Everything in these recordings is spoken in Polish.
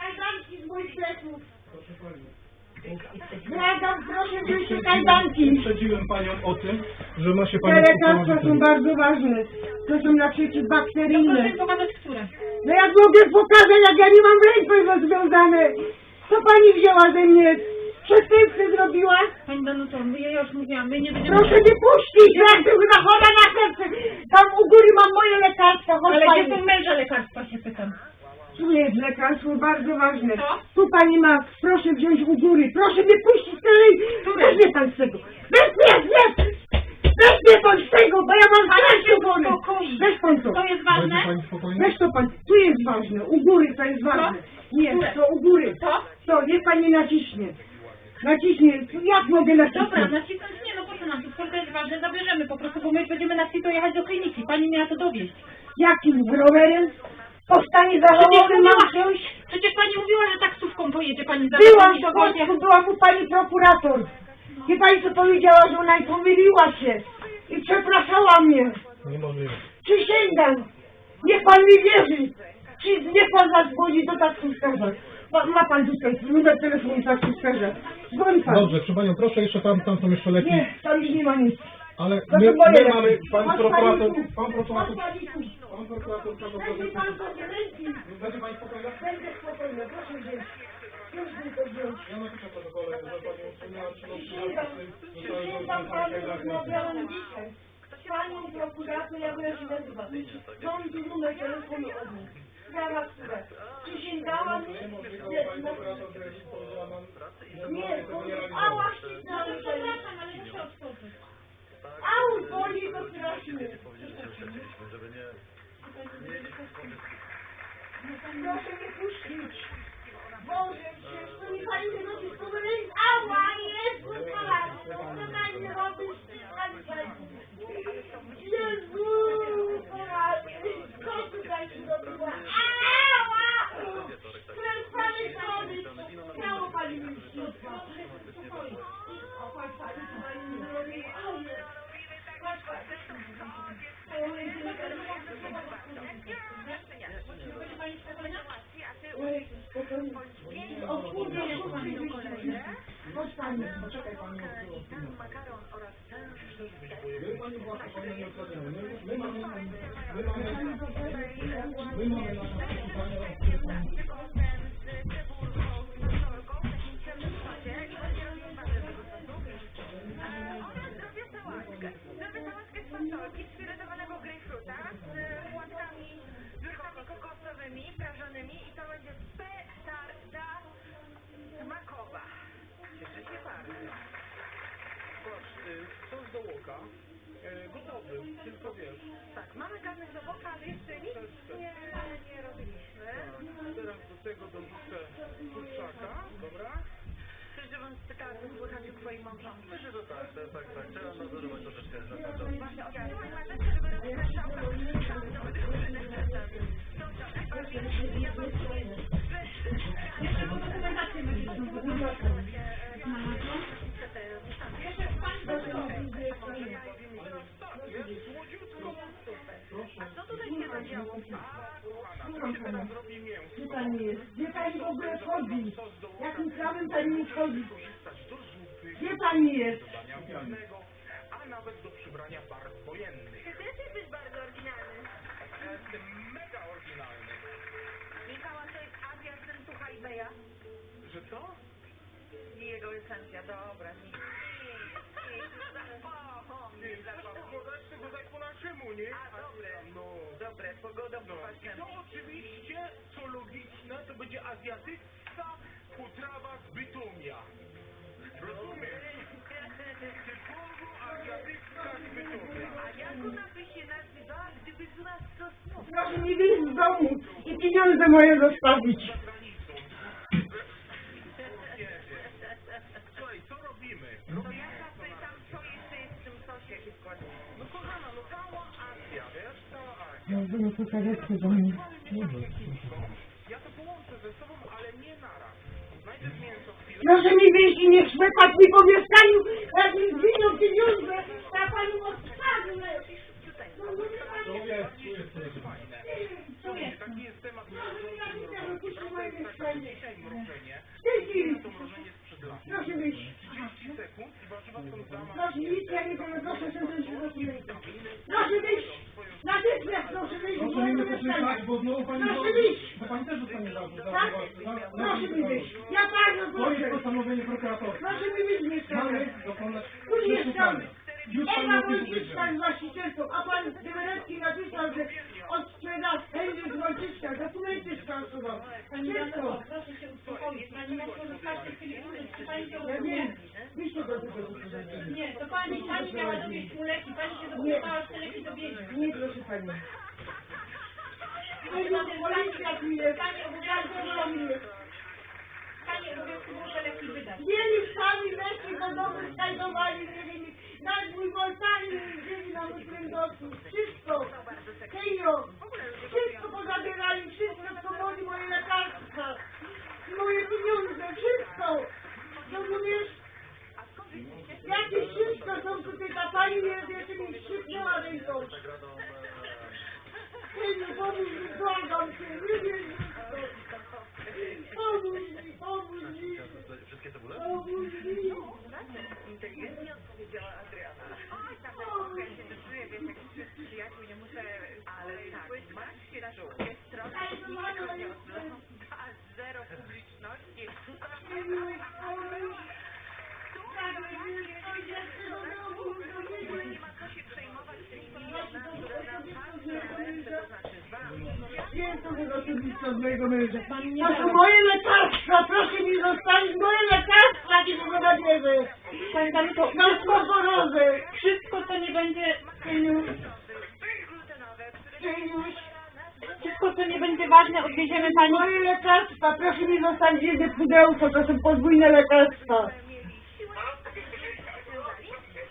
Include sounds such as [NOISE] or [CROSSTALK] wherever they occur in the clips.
Kajdanki z moich pleców. Proszę te kajdanki. Uprzedziłem panią o tym, że ma się Te pani lekarstwa są bardzo ważne. To są na przeciwbakteryjne. Proszę pokazać, które. No jak mogę pokazać, jak ja nie mam ręce rozwiązane? Co pani wzięła ze mnie? Przestępstwo zrobiła? Pani Danuto, ja już mówiłam, my nie będziemy... Proszę nie puścić, jak była chora na serce. Tam u góry mam moje lekarstwa, chodź Ale pani. gdzie są męża lekarstwa, się pytam. Tu jest lekarstwo bardzo ważne. Co? Tu pani ma, proszę wziąć u góry. Proszę mnie puścić z tej... Weź mnie pan z tego. Weź mnie, weź! Weź mnie pan z tego, bo ja mam Ale się strasznie uspokoi. Weź pan to. To jest Będzie ważne? pani spokojna? Weź to pan. Tu jest ważne. U góry to jest ważne. Nie, Które? to u góry. To? To, niech pani naciśnie. Naciśnie. Jak mogę nacisnąć? Dobra, nacisnąć nie, no po co nam to? Skoro to jest ważne, zabierzemy po prostu, bo my będziemy na to jechać do kliniki. Pani miała to dowieść. Jakim rowerem? Powstanie zawołany mam wziąć? przecież pani mówiła, że taksówką pojedzie pani za Byłam pani w do Polsce, była tu pani prokurator. Wie pani co powiedziała, że ona i pomyliła się. I przepraszała mnie. Niemożliwe. Przysięgam. Niech pan mi wierzy. Czy niech pan zadzwoni do taksówkarza. Ma, ma pan tutaj numer telefonu taksówkarza. Dzwoń pan. Dobrze, proszę panią, proszę jeszcze tam, tam są jeszcze leki. Nie, tam już nie ma nic. Ale my, my mamy, pan prokurator, pan prokurator. Pan prokurator, pan Weźmie prokurator, pan ręki. będzie pani spokojna? Będę spokojna, proszę wziąć. Proszę mi to wziąć. Ja napiszę protokole, że pani usunęła Przysięgam, przysięgam panu, rozmawiałam dzisiaj. Panią prokurator, jak ona się nazywa? Mam tu numer telefonu od nich. Sprawa, która? Eu achei sos do łoka, y, gotowy, tylko wiesz, Tak, mamy garnek do boka, ale jeszcze nic nie, nie robiliśmy. teraz do tego dorzucę kurczaka, dobra? Chcesz, żebym spytała, co słychać u twojej małżonki? Myślę, że tak, tak, tak, tak. Trzeba nadzorować troszeczkę na pewno. Właśnie, marzenkę, żeby rozpraszała. [LAUGHS] chodzi? Gdzie pani jest? do dania pianego, a nawet do przybrania barw wojennych. Ty też jesteś bardzo oryginalny. Ja jestem mega oryginalny. Michała, to jest Azja z Rentucha i Beja. Że co? I jego esencja, dobra. Nie, nie, Ty, podać tego daj po naszemu, nie? A, dobre. No. Dobre, pogoda No. po I to oczywiście, co logiczne, to będzie azjatycka potrawa z Bytomia. Rozumiesz? Typowo azjatycka z Bytomia. A jak ona by się nazywała, gdyby z nas sosnowa? Proszę mi wyjść z domu i pieniądze moje zostawić. Słuchaj, co robimy? To ja zapytam, co jeszcze jest w tym sosie? No kochana, no cała Azja, wiesz? Cała Azja. No, no to karetkę do mnie. Ja to połączę ze sobą, ale nie naraz. Chwilę. Proszę mi wyjść i nie szpypać mi po mieszkaniu, jak mi zginą pieniądze, ja panią odstawię. No, no, wie pani, Tu jest, tu jest, tu jest. Fajne. Słuchaj, taki jestem temat Ja mrożącym widzę, że mrożonki. puści Prawda moje jest taka, że mieszkanie. dzisiaj mrożenie, W tej chwili. to mrożenie sprzed lat. Proszę wyjść. 30 sekund i warzywa są Proszę zamarznięte. nic, ja nie wiem, proszę się dokumenty. Proszę wyjść. Natychmiast proszę nie mieszkania. posłuchać, bo znowu pani Proszę wyjść. bo pani też dostanie zarzut. za- Tak? Proszę mi wyjść. Ja bardzo To jest proszę. postanowienie prokuratorskie. Proszę mi wyjść z mieszkania. Mamy dokonać przeszukania. Już pani Ewa właścicielką, a pan Dymerecki napisał, że odsprzeda Henryk Wojcicka, dokumenty sfałszował. Pani Wszystko. Danuto, proszę się uspokoić. Pani stać się w chwili. Czy pani się Ja. Wyjście do tego. Nie, to pani, pani miała dowieść mu leki. Pani się zobudowała, że te leki dowieźli. Nie, proszę pani. Policja tu jest. Pani obowiązkowo Pani obowiązku muszę leki wydać. Mieli sami leki do domu znajdowali, mieli nad mój woltami wzięli na mój. Wszystko. Hejo. Nie tego oczywiście od mojego męża. Pani nie To są moje lekarstwa, proszę mi zostawić moje lekarstwa, nie nabierze. Pani Danuto, Na spokorozę. wszystko co nie będzie, wszystko co nie będzie ważne odwieziemy pani. moje lekarstwa, proszę mi zostawić jedno pudełko, to są podwójne lekarstwa.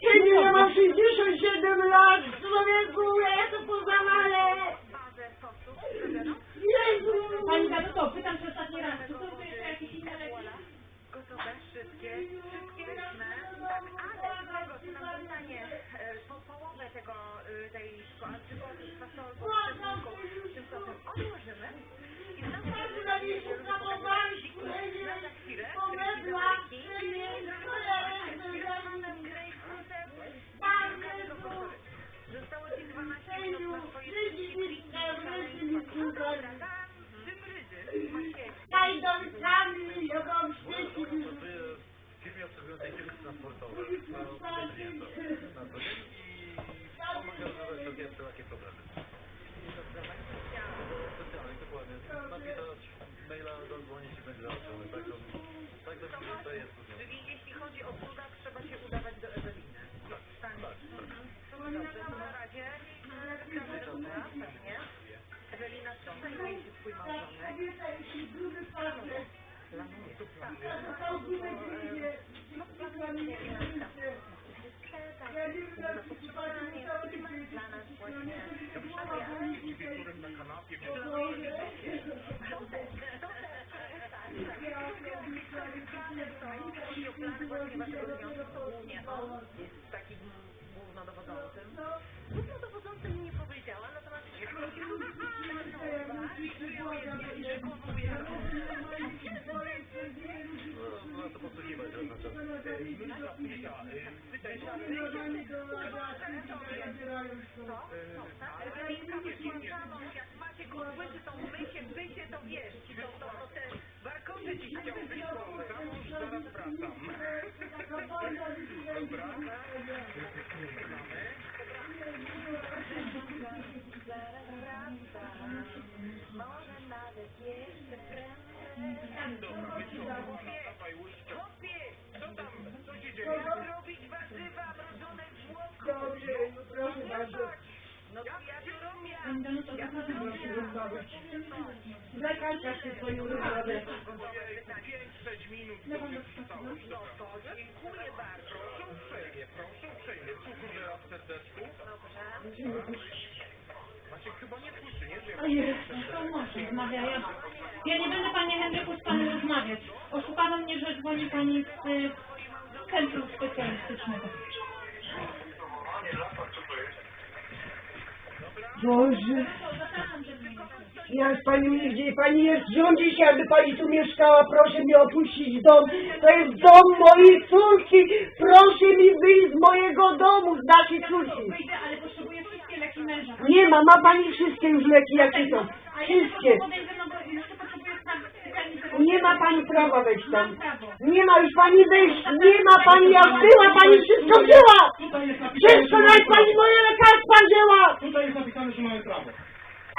Kiedy ja mam 67 lat, człowieku, ja to pozawalę. Pani Danuto, pytam się ostatni raz, czy są tu jeszcze jakieś inne leki? gotowe, szybkie, rytmne, tak, ale z tego, co nam zostanie e, po połowę tego, e, tej antybiotyk, szczepionką, tym odłożymy Czyli jeśli chodzi o cuda, trzeba się udawać do Eweliny. Tak, tak. To Waszego związku, głównie on jest takim głównodowodzącym. Głównodowodzącym nie powiedziała, natomiast No, no to posługiwać raz na wysłanczano, jak macie kotłycy, to mycie, mycie, to wiesz, to, to, to te warkocze ci wysłać. zaraz wracam. Dobrze, proszę bardzo. No to robię. Pani Danuto, zapraszam się. Się swoją rozmowę. Ojej, 5-6 minut to już, No to dziękuję bardzo. Proszę uprzejmie, proszę uprzejmie. Cukru teraz w. Dobrze. Macie chyba nie słyszy, nie? Że jest. To mąż rozmawia. Ja, ja nie będę panie Henryku z panem rozmawiać. Oszukano mnie, że dzwoni pani z y, centrum specjalistycznego. Boże. Ja z panią nigdzie, pani jest, rządzi się, aby pani tu mieszkała, proszę mi opuścić dom. To jest dom mojej córki, proszę mi wyjść z mojego domu, z naszej córki. Wyjdę, ale potrzebuję wszystkie leki męża. Nie ma, ma pani wszystkie już leki, jakie są. Wszystkie. Ma pani prawa wejść tam. Nie ma już pani wejść, nie ma pani, jak była, pani wszystko wzięła. Wszystko, nawet pani moje lekarstwa wzięła. Tutaj jest napisane, że mamy prawo.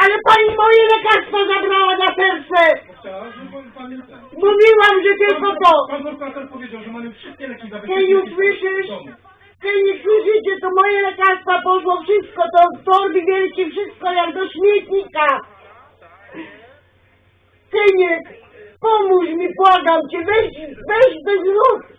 Ale pani moje lekarstwa zabrała na serce. Chciała, żeby pan- pan nie ten. Mówiłam, że tylko to. Pan prokurator powiedział, że mamy wszystkie leki Ty zabezpieczone. już słyszysz? Ty nie słyszycie, to moje lekarstwa poszło wszystko, to w torby wielkie wszystko jak do śmietnika. Syniek, pomóż mi, błagam cię, weź, weź bez nóg.